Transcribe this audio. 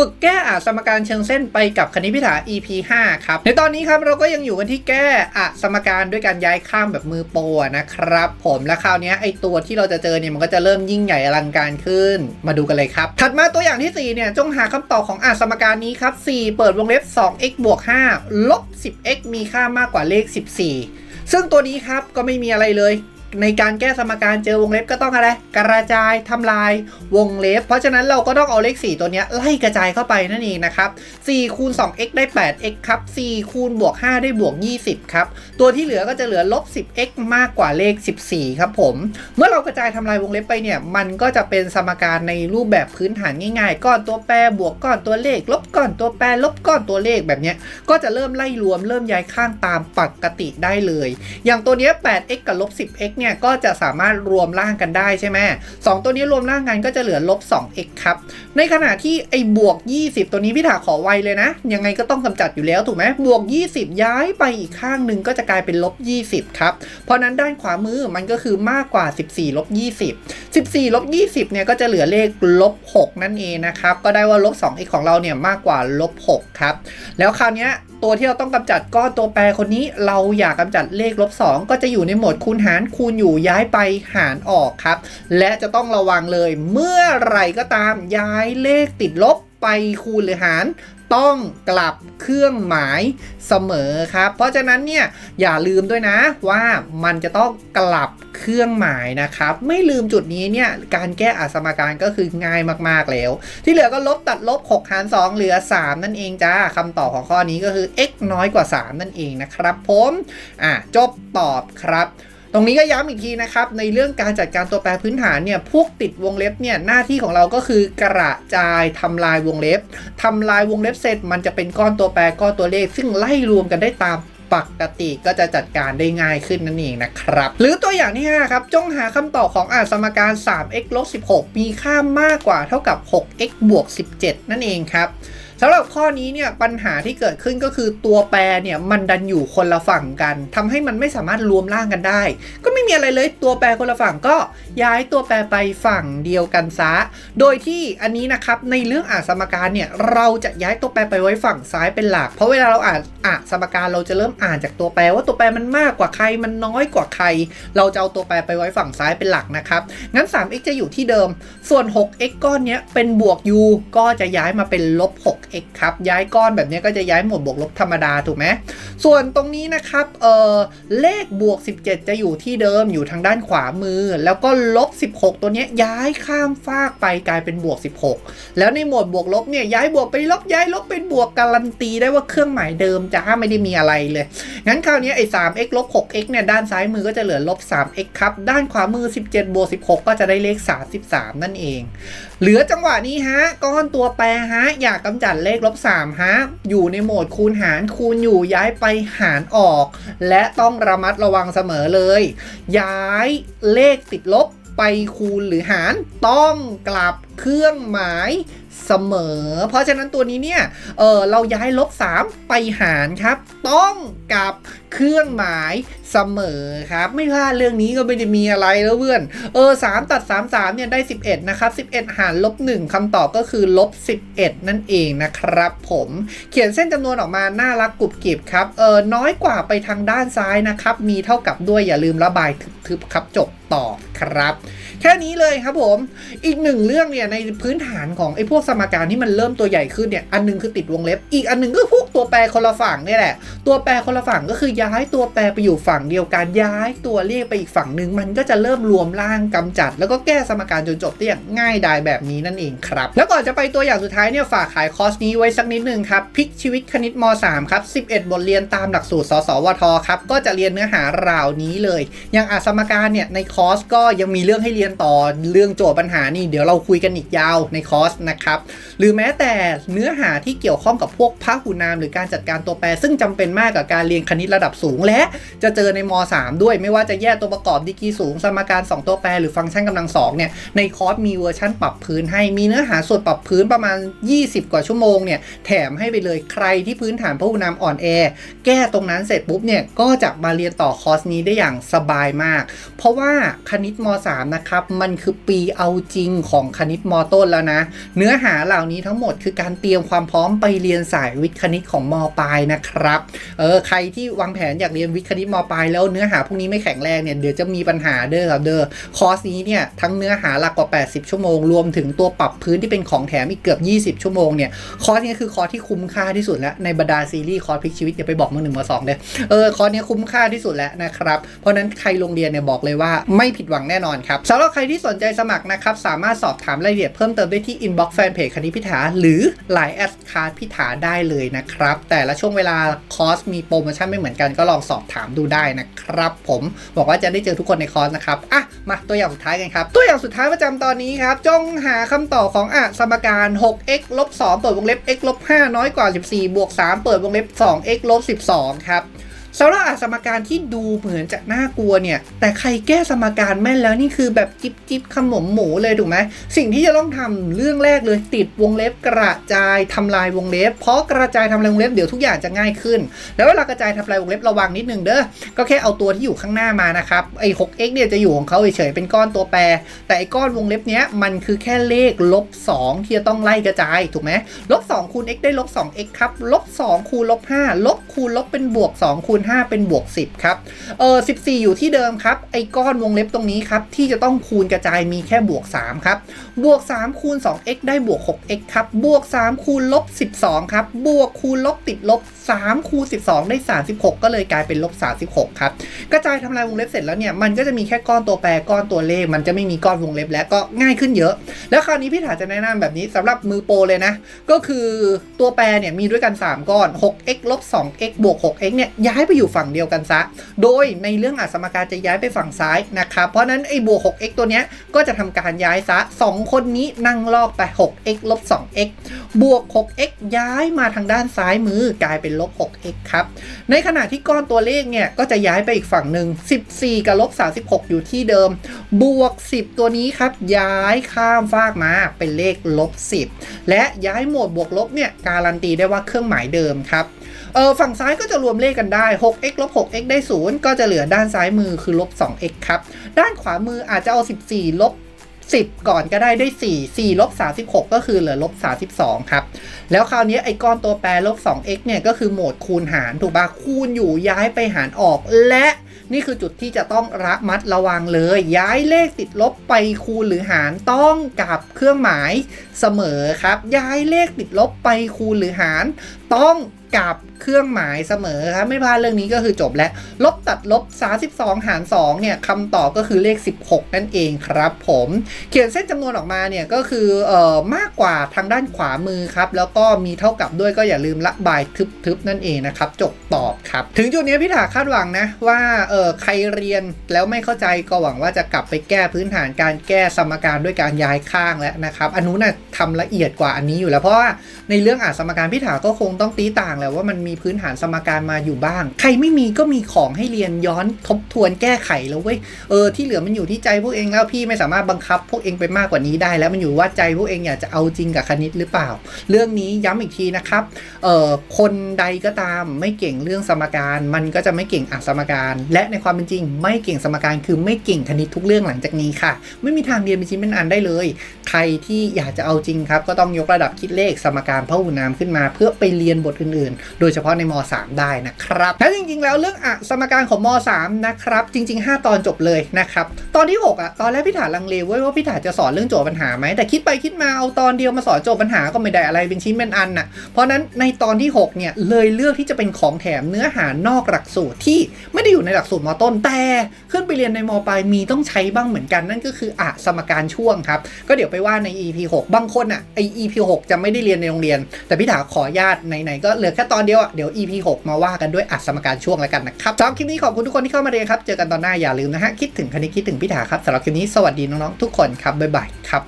ฝึกแก้อสมการเชิงเส้นไปกับคณิตพิถา EP 5 ครับ ในตอนนี้ครับเราก็ยังอยู่กันที่แก้อสมการด้วยการย้ายข้ามแบบมือโปรอะนะครับ ผมและคราวนี้ไอตัวที่เราจะเจอเนี่ยมันก็จะเริ่มยิ่งใหญ่อลังการขึ้น มาดูกันเลยครับ ถัดมาตัวอย่างที่ 4 เนี่ย จงหาคำตอบของอสมการนี้ครับ 4 เปิดวงเล็บ 2x บวก5ลบ 10x มีค่ามากกว่าเลข 14 ซึ่งตัวนี้ครับก็ไม่มีอะไรเลย ในการแก้สมการเจอวงเล็บก็ต้องอะไร กระจายทำลายวงเล็บ เพราะฉะนั้นเราก็ต้องเอาเลข 4 ตัวนี้ไล่กระจายเข้าไปนั่นเองนะครับ4คูณ 2x ได้ 8x ครับ4คูณบวก 5 ได้บวก 20 ครับ ตัวที่เหลือก็จะเหลือลบ 10x มากกว่าเลข 14 ครับผม เมื่อเรากระจายทำลายวงเล็บไปเนี่ย มันก็จะเป็นสมการในรูปแบบพื้นฐานง่ายๆ ก้อนตัวแปรบวกก้อนตัวเลข ลบก้อนตัวแปรลบก้อนตัวเลขแบบนี้ก็จะเริ่มไล่รวมเริ่มย้ายข้างตามปกติได้เลย อย่างตัวนี้ 8x กับลบ 10x เนี่ยก็จะสามารถรวมร่างกันได้ใช่ไหมสองตัวนี้รวมร่างกันก็จะเหลือลบ 2x ครับ ในขณะที่ไอ้บวก 20 ตัวนี้พี่ถาขอไวเลยนะ ยังไงก็ต้องกำจัดอยู่แล้วถูกไหมบวก 20 ย้ายไปอีกข้างหนึ่งก็จะกลายเป็นลบ 20 ครับ เพราะนั้นด้านขวามือมันก็คือมากกว่า 14 ลบ 20 14 ลบ 20 เนี่ยก็จะเหลือเลขลบ 6 นั่นเองนะครับ ก็ได้ว่าลบ 2x ของเราเนี่ยมากกว่าลบ 6 ครับ แล้วคราวเนี้ย ตัวที่เราต้องกำจัดก็ตัวแปรคนนี้เราอยากกำจัดเลขลบ2ก็จะอยู่ในโหมดคูณหารคูณอยู่ย้ายไปหารออกครับ และจะต้องระวังเลย เมื่อไหรก็ตามย้ายเลขติดลบไปคูณหรือหาร ต้องกลับเครื่องหมายเสมอครับ เพราะฉะนั้นเนี่ยอย่าลืมด้วยนะว่ามันจะต้องกลับเครื่องหมายนะครับ ไม่ลืมจุดนี้เนี่ยการแก้อสมการก็คือง่ายมากๆแล้ว ที่เหลือก็ลบตัดลบ 6 หาร 2 เหลือ 3 นั่นเองจ้าคำตอบของข้อนี้ก็คือ x น้อยกว่า 3 นั่นเองนะครับผมอะจบตอบครับ ตรงนี้ก็ย้ำอีกทีนะครับ ในเรื่องการจัดการตัวแปรพื้นฐานเนี่ยพวกติดวงเล็บเนี่ยหน้าที่ของเราก็คือกระจายทำลายวงเล็บทำลายวงเล็บเสร็จ มันจะเป็นก้อนตัวแปรก้อนตัวเลข ซึ่งไล่รวมกันได้ตามปกติก็จะจัดการได้ง่ายขึ้นนั่นเองนะครับ หรือตัวอย่างที่ 5 ครับ จงหาคำตอบของอาสมการ 3x ลบ16 มีค่ามากกว่าเท่ากับ 6x บวก17 นั่นเองครับ สำหรับข้อนี้เนี่ยปัญหาที่เกิดขึ้นก็คือตัวแปรเนี่ยมันดันอยู่คนละฝั่งกันทำให้มันไม่สามารถรวมร่างกันได้ ก็ไม่มีอะไรเลยตัวแปรคนละฝั่งก็ย้ายตัวแปรไปฝั่งเดียวกันซะ โดยที่อันนี้นะครับในเรื่องอ่านสมการเนี่ยเราจะย้ายตัวแปรไปไว้ฝั่งซ้ายเป็นหลัก เพราะเวลาเราอ่านอ่านสมการเราจะเริ่มอ่านจากตัวแปรว่าตัวแปรมันมากกว่าใครมันน้อยกว่าใคร เราจะเอาตัวแปรไปไว้ฝั่งซ้ายเป็นหลักนะครับงั้น 3x จะอยู่ที่เดิม ส่วน 6x ก้อนเนี้ยเป็นบวก u ก็จะย้ายมาเป็นลบ x ครับย้ายก้อนแบบนี้ก็จะย้ายหมวดบวกลบธรรมดาถูกไหมส่วนตรงนี้นะครับเออเลขบวก 17 จะอยู่ที่เดิมอยู่ทางด้านขวามือ แล้วก็ลบ 16 ตัวนี้ยย้ายข้ามฟากไปกลายเป็นบวก 16 แล้วในหมวดบวกลบเนี่ยย้ายบวกไปลบย้ายลบเป็นบวกการันตีได้ว่าเครื่องหมายเดิมจ้าไม่ได้มีอะไรเลย งั้นคราวนี้ไอ้ 3x ลบ 6x เนี่ยด้านซ้ายมือก็จะเหลือลบ 3x ครับ ด้านขวามือ 17บวก16 ก็จะได้เลข 33 นั่นเอง เหลือจังหวะนี้ฮะ ก้อนตัวแปรฮะ อยากกำจัดเลขลบ3ฮะ อยู่ในโหมดคูณหารคูณอยู่ย้ายไปหารออก และต้องระมัดระวังเสมอเลย ย้ายเลขติดลบไปคูณหรือหารต้องกลับเครื่องหมาย เสมอ เพราะฉะนั้นตัวนี้เนี่ยเออเราย้ายลบ 3 ไปหารครับ ต้องกับเครื่องหมายเสมอครับ ไม่พลาดเรื่องนี้ก็ไม่ได้มีอะไรแล้วเพื่อนเออ3ตัด 3 3เนี่ยได้ 11 นะครับ 11 หารลบ1คำตอบก็คือลบ 11 นั่นเองนะครับผมเขียนเส้นจำนวนออกมาน่ารักกรุบกริบครับเออน้อยกว่าไปทางด้านซ้ายนะครับ มีเท่ากับด้วยอย่าลืมระบายทึบๆครับจบต่อครับ แค่นี้เลยครับผมอีกหนึ่งเรื่องเนี่ยในพื้นฐานของไอ้พวกสมการที่มันเริ่มตัวใหญ่ขึ้นเนี่ย อันหนึงคือติดวงเล็บ อีกอันหนึงก็พวกตัวแปรคนละฝั่งนี่แหละ ตัวแปรคนละฝั่งก็คือย้ายตัวแปรไปอยู่ฝั่งเดียวกัน ย้ายตัวเลขไปอีกฝั่งหนึ่งมันก็จะเริ่มรวมร่างกำจัด แล้วก็แก้สมการจนจบได้อย่างง่ายดายแบบนี้นั่นเองครับ แล้วก่อนจะไปตัวอย่างสุดท้ายเนี่ยฝากขายคอร์สนี้ไว้สักนิดนึงครับ พลิกชีวิตคณิตม .3 ครับ11 บทเรียนตามหลักสูตร สสวท ครับ ก็จะเรียนเนื้อหาราวนี้เลย อย่างอาสมการเนี่ยในคอร์สก็ยังมีเรื่องให้เรียนต่อ เรื่องโจทย์ปัญหานี่เดี๋ยวเราคุยกันอีกยาวในคอร์สนะครับหรือแม้แต่เนื้อหาที่เกี่ยวข้องกับพวกพหุนาม หรือการจัดการตัวแปร ซึ่งจำเป็นมากกับการเรียนคณิตระดับสูง และจะเจอในม .3 ด้วยไม่ว่าจะแยกตัวประกอบดีกรีสูง สมการ 2 ตัวแปรหรือฟังก์ชันกำลังสองเนี่ยในคอร์สมีเวอร์ชั่นปรับพื้นให้มีเนื้อหาส่วนปรับพื้นประมาณ 20 กว่าชั่วโมงเนี่ยแถมให้ไปเลยใครที่พื้นฐานพหุนามอ่อนแอแก้ตรงนั้นเสร็จปุ๊บเนี่ยก็จะมาเรียนต่อคอร์สนี้ได้อย่างสบายมาก เพราะว่าคณิตม .3 นะครับมันคือปีเอาจริงของคณิตม ต้นแล้วนะ เนื้อหาเหล่านี้ทั้งหมดคือการเตรียมความพร้อมไปเรียนสายวิทย์คณิตของมปลายนะครับเออใครที่วางแผนอยากเรียนวิทย์คณิตมปลายแล้วเนื้อหาพวกนี้ไม่แข็งแรงเนี่ยเดี๋ยวจะมีปัญหาเด้อครับเด้อคอร์สนี้เนี่ยทั้งเนื้อหาหลักกว่า 80 ชั่วโมง รวมถึงตัวปรับพื้นที่เป็นของแถมอีกเกือบ 20 ชั่วโมงเนี่ยคอร์สนี้คือคอร์สที่คุ้มค่าที่สุดแล้วในบรรดาซีรีส์คอร์สพลิกชีวิตอย่าไปบอกมือหนึ่งมือสองเลยเออคอร์สนี้คุ้มค่าที่สุดแล้วนะครับเพราะนั้นใครลงเรียนเนี่ยบอกเลยว่าไม่ผิดหวังแน่นอนครับสำหรับใครที่สนใจสมัครนะครับสามารถสอบถามรายละเอียดเพิ่มเติมได้ที่ inbox fanpage คณิตพิถาหรือ line แอดคาร์พิถาได้เลยนะครับ แต่ละช่วงเวลาคอร์สมีโปรโมชั่นไม่เหมือนกันก็ลองสอบถามดูได้นะครับผมบอกว่าจะได้เจอทุกคนในคอร์สนะครับอะมาตัวอย่างสุดท้ายกันครับ ตัวอย่างสุดท้ายประจำตอนนี้ครับ จงหาคำตอบของอะสมการ 6x ลบ2เปิดวงเล็บ x ลบ5น้อยกว่า 14 บวก 3 เปิดวงเล็บ 2x ลบ12 ครับ สำหรับสมการที่ดูเหมือนจะน่ากลัวเนี่ย แต่ใครแก้สมการแม่นแล้วนี่คือแบบจิบจิบขมมหมูเลยถูกไหมสิ่งที่จะต้องทำเรื่องแรกเลยติดวงเล็บกระจายทำลายวงเล็บ เพราะกระจายทำลายวงเล็บเดี๋ยวทุกอย่างจะง่ายขึ้น แล้วเวลากระจายทำลายวงเล็บระวังนิดนึงเด้อก็แค่เอาตัวที่อยู่ข้างหน้ามานะครับไอ้ 6x เนี่ยจะอยู่ของเขาเฉยๆเป็นก้อนตัวแปร แต่ไอ้ก้อนวงเล็บเนี้ยมันคือแค่เลขลบ2ที่จะต้องไล่กระจายถูกไหมลบ 2คูณ x ได้ลบ 2x ครับลบ 2 คูณลบ 5 ลบคูณลบเป็นบวก 2 คูณ 5 เป็นบวก 10 ครับ เออ14 อยู่ที่เดิมครับ ไอ้ก้อนวงเล็บตรงนี้ครับ ที่จะต้องคูณกระจายมีแค่บวก 3 ครับ บวก 3 คูณ 2x ได้บวก 6x ครับ บวก 3 คูณลบ 12 ครับ บวกคูณลบติดลบ 3 คูณ 12 ได้ 36 ก็เลยกลายเป็นลบ 36 ครับ กระจายทำลายวงเล็บเสร็จแล้วเนี่ย มันก็จะมีแค่ก้อนตัวแปรก้อนตัวเลข มันจะไม่มีก้อนวงเล็บแล้วก็ง่ายขึ้นเยอะ แล้วคราวนี้พี่ถาจะแนะนำแบบนี้สำหรับมือโปรเลยนะ ก็คือตัวแปรเนี่ยมีด้วยกัน 3 ก้อน 6x ลบ 2x บวก 6x เนี่ยย้ายไปอยู่ฝั่งเดียวกันซะ โดยในเรื่องอสมการจะย้ายไปฝั่งซ้ายนะครับ เพราะนั้นไอ้บวก 6x ตัวเนี้ยก็จะทำการย้ายซะ 2 คนนี้นั่งลอกไป 6x ลบ 2x บวก 6x ย้ายมาทางด้านซ้ายมือกลายเป็นลบ 6x ครับ ในขณะที่ก้อนตัวเลขเนี่ยก็จะย้ายไปอีกฝั่งหนึ่ง 14 กับลบ 36 อยู่ที่เดิม บวก 10 ตัวนี้ครับย้ายข้ามฟากมาเป็นเลขลบ 10 และย้ายหมดบวกลบเนี่ยการันตีได้ว่าเครื่องหมายเดิมครับเออฝั่งซ้ายก็จะรวมเลขกันได้ 6x ลบ 6x ได้ 0 ก็จะเหลือด้านซ้ายมือคือลบ 2x ครับ ด้านขวามืออาจจะเอา 14 ลบ 10 ก่อนก็ได้ได้ 4 4ลบ36 ก็คือเหลือลบ32 ครับ แล้วคราวนี้ไอ้ก้อนตัวแปรลบ 2x เนี่ยก็คือโหมดคูณหารถูกปะคูณอยู่ย้ายไปหารออกและ นี่คือจุดที่จะต้องระมัดระวังเลย ย้ายเลขติดลบไปคูณหรือหารต้องกับเครื่องหมายเสมอครับ ย้ายเลขติดลบไปคูณหรือหารต้องกับ เครื่องหมายเสมอครับไม่พลาดเรื่องนี้ก็คือจบแล้วลบตัดลบ 32 หาร 2 เนี่ยคำตอบก็คือเลข 16 นั่นเองครับผม เขียนเส้นจำนวนออกมาเนี่ยก็คือเอ่อมากกว่าทางด้านขวามือครับ แล้วก็มีเท่ากับด้วยก็อย่าลืมละบายทึบๆนั่นเองนะครับ จบตอบครับ ถึงจุดนี้พี่ถาคาดหวังนะว่าเออใครเรียนแล้วไม่เข้าใจก็หวังว่าจะกลับไปแก้พื้นฐานการแก้สมการด้วยการย้ายข้างแล้วนะครับอันนู้นน่ะทำละเอียดกว่าอันนี้อยู่แล้วเพราะว่าในเรื่องอ่านสมการพี่ถาก็คงต้องตีต่างแหละว่ามันมีีพื้นฐานสมการมาอยู่บ้าง ใครไม่มีก็มีของให้เรียนย้อนทบทวนแก้ไขแล้วเว้ยเออที่เหลือมันอยู่ที่ใจพวกเองแล้วพี่ไม่สามารถบังคับ พวกเองไปมากกว่านี้ได้ แล้วมันอยู่ว่าใจพวกเองอยากจะเอาจริงกับคณิตหรือเปล่า เรื่องนี้ย้ำอีกทีนะครับเอ่อคนใดก็ตามไม่เก่งเรื่องสมการ มันก็จะไม่เก่งอ่านสมการ และในความเป็นจริง ไม่เก่งสมการคือไม่เก่งคณิตทุกเรื่องหลังจากนี้ค่ะ ไม่มีทางเรียนเป็นชิ้นเป็นอันได้เลย ใครที่อยากจะเอาจริงครับก็ต้องยกระดับคิดเลขสมการพหุนามขึ้นมา เพื่อไปเรียนบทอื่นๆ โดยเฉฉพาะในม .3 ได้นะครับและจริงๆ แล้วเรื่องอะสมการของม .3 นะครับจริง ๆ 5 ตอนจบเลยนะครับตอนที่ 6 อะ ตอนแรกพี่ถาลังเลเว้ยว่าพี่ถาจะสอนเรื่องโจทย์ปัญหาไหมแต่คิดไปคิดมาเอาตอนเดียวมาสอนโจทย์ปัญหาก็ไม่ได้อะไรเป็นชิ้นเป็นอันน่ะเพราะฉะนั้นในตอนที่ 6 เนี่ยเลยเลือกที่จะเป็นของแถมเนื้อหานอกหลักสูตรที่ไม่ได้อยู่ในหลักสูตรมต้น แต่ขึ้นไปเรียนในมปลายมีต้องใช้บ้างเหมือนกันนั่นก็คืออะสมการช่วงครับก็เดี๋ยวไปว่าใน EP 6 บางคนอะไอ EP 6 จะไม่ได้เรียนในโรงเรียน แต่พี่ถาขอญาตไหนๆก็เหลือแค่ตอนเดียวอะเดี๋ยว EP 6 มาว่ากันด้วยอัดสมการช่วงแล้วกันนะครับสำหรับคลิปนี้ขอบคุณทุกคนที่เข้ามาเรียนครับ เจอกันตอนหน้าอย่าลืมนะฮะ คิดถึงคณิตคิดถึงพิธาครับสำหรับคลิปนี้สวัสดีน้องๆทุกคนครับบ๊ายบายครับ